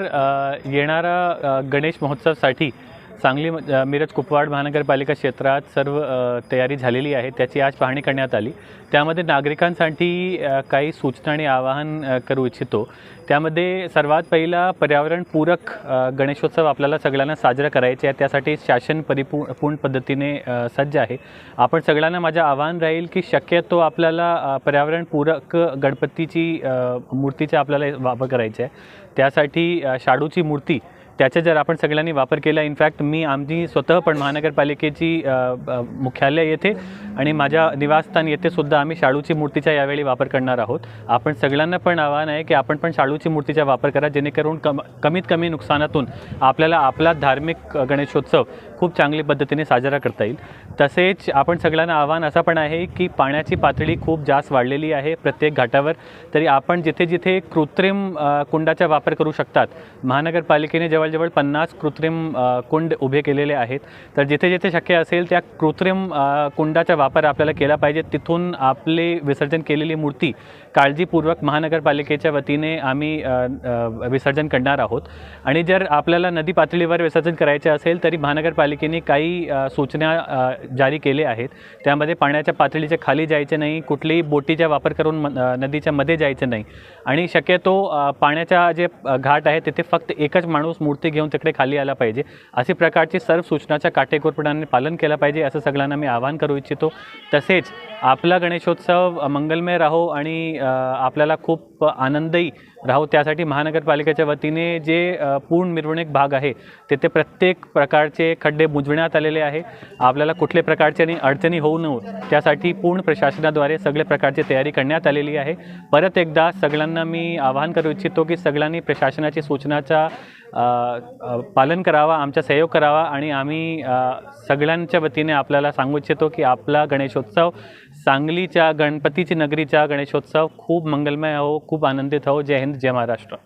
येणार येणारा गणेश महोत्सवासाठी सांगली म- मिरज कुपवाड महानगरपालिका क्षेत्रात सर्व तयारी झालेली आहे. त्याची आज पाहणी करण्यात आली. त्यामध्ये नागरिकांसाठी काही सूचना आणि आवाहन करू इच्छितो. त्यामध्ये सर्वात पहिला पर्यावरणपूरक गणेशोत्सव आपल्याला सगळ्यांना साजरा करायचा आहे. त्यासाठी शासन परिपू पूर्ण पद्धतीने सज्ज आहे. आपण सगळ्यांना माझं आव्हान राहील की शक्यतो आपल्याला पर्यावरणपूरक गणपतीची मूर्तीचा आपल्याला वापर करायचा आहे. त्यासाठी शाडूची मूर्ती त्याचा जर आपण सगळ्यांनी वापर केला इनफॅक्ट मी आमची स्वतः पण महानगरपालिकेची मुख्यालय येथे आणि माझ्या निवासस्थान येथे सुद्धा आम्ही शाळूची मूर्तीचा यावेळी वापर करणार आहोत. आपण सगळ्यांना पण आव्हान आहे की आपण पण शाळूची मूर्तीचा वापर करा जेणेकरून कम कमीत कमी नुकसानातून आपल्याला आपला धार्मिक गणेशोत्सव खूप चांगली पद्धतीने साजरा करता येईल. तसेच आपण सगळ्यांना आव्हान असं पण आहे की पाण्याची पातळी खूप जास्त वाढलेली आहे प्रत्येक घाटावर. तरी आपण जिथे जिथे कृत्रिम कुंडाचा वापर करू शकतात महानगरपालिकेने जेव्हा जवळजवळ पन्नास कृत्रिम कुंड उभे केलेले आहेत. तर जिथे जिथे शक्य असेल त्या कृत्रिम कुंडाचा वापर आपल्याला केला पाहिजे. तिथून आपले विसर्जन केलेली मूर्ती काळजीपूर्वक महानगरपालिकेच्या वतीने आम्ही विसर्जन करणार आहोत. आणि जर आपल्याला नदी पातळीवर विसर्जन करायचे असेल तरी महानगरपालिकेने काही सूचना जारी केले आहेत. त्यामध्ये पाण्याच्या पातळीच्या खाली जायचे नाही कुठलीही बोटीचा वापर करून नदीच्या मध्ये जायचं नाही. आणि शक्यतो पाण्याच्या जे घाट आहे तिथे फक्त एकच माणूस मूर्ती घेऊन तिकडे खाली आला पाहिजे. असे प्रकारची सर्व सूचनाच्या काटेकोरपणाने पालन केलं पाहिजे असं सगळ्यांना मी आवाहन करू इच्छितो. तसेच आपला गणेशोत्सव मंगलमय राहो आणि आपल्याला खूप आनंदही राहू. त्यासाठी महानगरपालिकेच्या वतीने जे पूर्ण मिरवणूक भाग आहे तेथे प्रत्येक प्रकारचे खड्डे बुजविण्यात आलेले आहे. आपल्याला कुठल्या प्रकारचे आणि अडचणी होऊ नये. त्यासाठी पूर्ण प्रशासनाद्वारे सगळे प्रकारची तयारी करण्यात आलेली आहे. परत एकदा सगळ्यांना मी आवाहन करू इच्छितो की सगळ्यांनी प्रशासनाची सूचनाचा पालन करावा आमचा सहयोग करावा आणि आम्ही सगळ्यांच्या वतीने आपल्याला सांगू इच्छितो की आपला गणेशोत्सव सांगलीच्या गणपतीची नगरीचा गणेशोत्सव खूप मंगलमय हो खूप आनंदित हो. जय हिंद जय महाराष्ट्र.